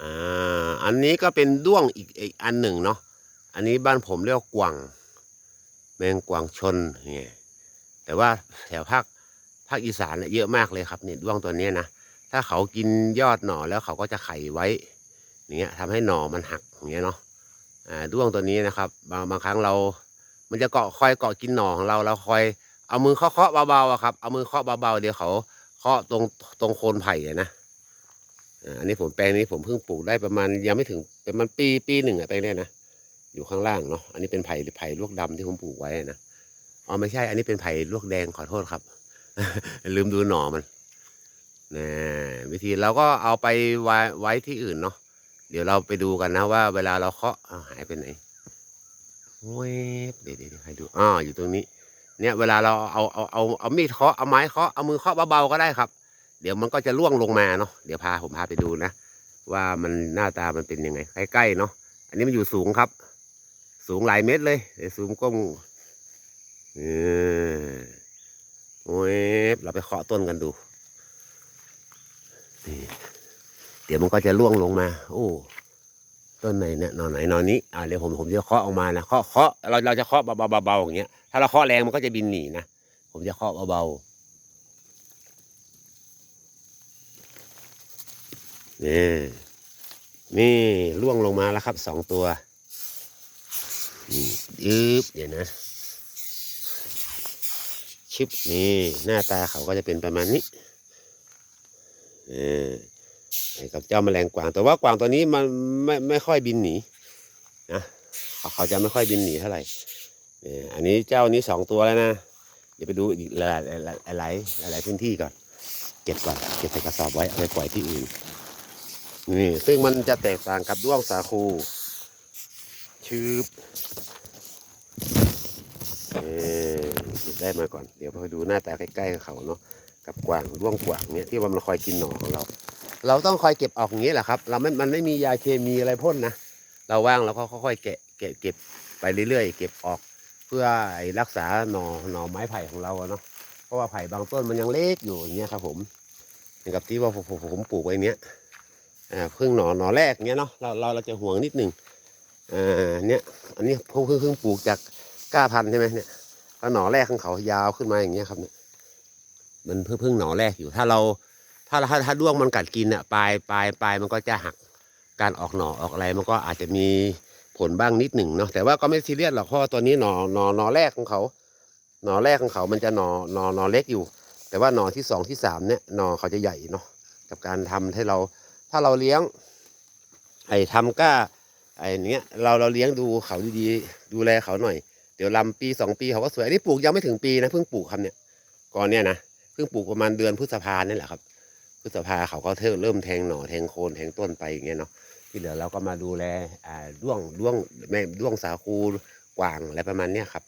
อ่าอันนี้ก็เป็นด้วงอีกอีกอันหนึ่งเนาะอันนี้บ้านผมเรียกว่ากวางแมงกวางชนเนี่ยแต่ว่าแถวภาคภาคอีสานเนี่ยเยอะมากเลยครับเนี่ยด้วงตัวนี้นะถ้าเขากินยอดหน่อแล้วเขาก็จะไข่ไว้อย่างเงี้ยทำให้หน่อมันหักอย่างเงี้ยเนาะอ่าด้วงตัวนี้นะครับ บางบางครั้งเรา มันจะเกาะคอยเกาะกินหน่อของเราเราคอยเอามือเคาะเคาะเบาๆอะครับเอามือเคาะเบาๆเดี๋ยวเขาเคาะตรงตรงโคนไผ่นะ อันนี้ผมแปลงนี้ผมเพิ่งปลูกได้ประมาณยังไม่ถึงเป็นมันปีปีหนึ่งอะแปลงเนี้ยนะอยู่ข้างล่างเนาะอันนี้เป็นไผ่ไผ่ลวกดำที่ผมปลูกไว้นะอ๋อไม่ใช่ อันนี้เป็นไผ่ลวกแดงขอโทษครับ ลืมดูหน่อมันนะวิธีเราก็เอาไปไว้ไว้ที่อื่นเนาะเดี๋ยวเราไปดูกันนะว่าเวลาเราเคาะหายไปไหนเวฟเดี๋ยวเดี๋ยวเดี๋ยวให้ดูอ่าอยู่ตรงนี้ เนี่ยเวลาเราเอาเอาเอาเอามีดเคาะเอาไม้เคาะเอามือเคาะเบาๆก็ได้ครับ เดี๋ยวมันก็จะล่วงลงมาเนาะเดี๋ยวพาผมพาไปดูนะ ว่ามันหน้าตามันเป็นยังไง ใกล้ๆเนาะอันนี้มันอยู่สูงครับ สูงหลายเมตรเลยเดี๋ยวซูมกล้องเออเวฟเราไปเคาะต้นกันดูเดี๋ยวมันก็จะล่วงลงมา โอ้ต้นไหนเนี่ยนอนไหนนอนนี้อ่าเดี๋ยวผมผมจะเคาะออกมานะเคาะเคาะเราเราจะเคาะเบาๆเบาๆอย่างเงี้ยถ้าเราเคาะแรงมันก็จะบินหนีนะผมจะเคาะเบาๆ นี่นี่ล่วงลงมาแล้วครับสองตัวยืบเดี๋ยวนะชิปนี่หน้าตาเขาก็จะเป็นประมาณนี้เออไอ้กับเจ้าแมลงกวางแต่ว่ากวางตัวนี้มันไม่ไม่ค่อยบินหนีนะเขาจะไม่ค่อยบินหนีเท่าไหร่เนี่ยอันนี้เจ้านี้สองตัวแล้วนะ เดี๋ยวไปดูอีกหลายหลายหลายพื้นที่ก่อน เก็บก่อน เก็บใส่กระสอบไว้เอาไปปล่อยที่อื่น นี่ซึ่งมันจะแตกต่างกับด้วงสาคูชืบเออได้มาก่อน เดี๋ยวไปดูหน้าตาใกล้ๆกับเขาเนาะกับกวางด้วงกวางเนี่ยที่ว่ามันคอยกินหน่อของเรา เราต้องคอยเก็บออกอย่างนี้แหละครับ เราไม่มันไม่มียาเคมีอะไรพ่นนะเราว่างเราก็ค่อยๆแกะเก็บเก็บไปเรื่อยๆ เก็บออกเพื่อรักษาหน่อหน่อไม้ไผ่ของเราเนาะเพราะว่าไผ่บางต้นมันยังเล็กอยู่อย่างเงี้ยครับผมอย่างกับที่ว่าผมผมปลูกไว้เนี้ย พิ่งหน่อหน่อแรกเงี้ยเนาะเราเราเราจะห่วงนิดหนึ่งอ่าเนี้ยอันนี้เพิ่งเพิ่งเพิ่งปลูกจากก้าพันใช่ไหมเนี่ยก็หน่อแรกของเขายาวขึ้นมาอย่างเงี้ยครับเนี่ยมันเพิ่งเพิ่งหน่อแรกอยู่ถ้าเราถ้าถ้าถ้าด้วงมันกัดกินอะปลายปลายปลายมันก็จะหักการออกหน่อออกอะไรมันก็อาจจะมีผลบ้างนิดหนึ่งเนาะแต่ว่าก็ไม่ซีเรียสหรอกเพราะว่าตัวนี้หน่อหน่อหน่อแรกของเขา หน่อแรกของเขามันจะหน่อหน่อหน่อเล็กอยู่ แต่ว่าหน่อที่สองที่สามเนี่ยหน่อเขาจะใหญ่เนาะกับการทำให้เรา ถ้าเราเลี้ยง ไอ้ทำก้าไอ้เนี้ยเราเราเลี้ยงดูเขาดีๆดูแลเขาหน่อย เดี๋ยวลำปีสองปีเขาก็สวยอันนี้ปลูกยังไม่ถึงปีนะเพิ่งปลูกครับเนี่ยก่อนเนี่ยนะเพิ่งปลูกประมาณเดือนพฤษภาเนี่ยแหละครับพฤษภาเขาก็เริ่มแทงหน่อแทงโคนแทงต้นไปอย่างเงี้ยเนาะที่เหลือเราก็มาดูแลอ่าด้วงด้วงแม่ด้วงสาคูกวางอะไรประมาณเนี้ยครับ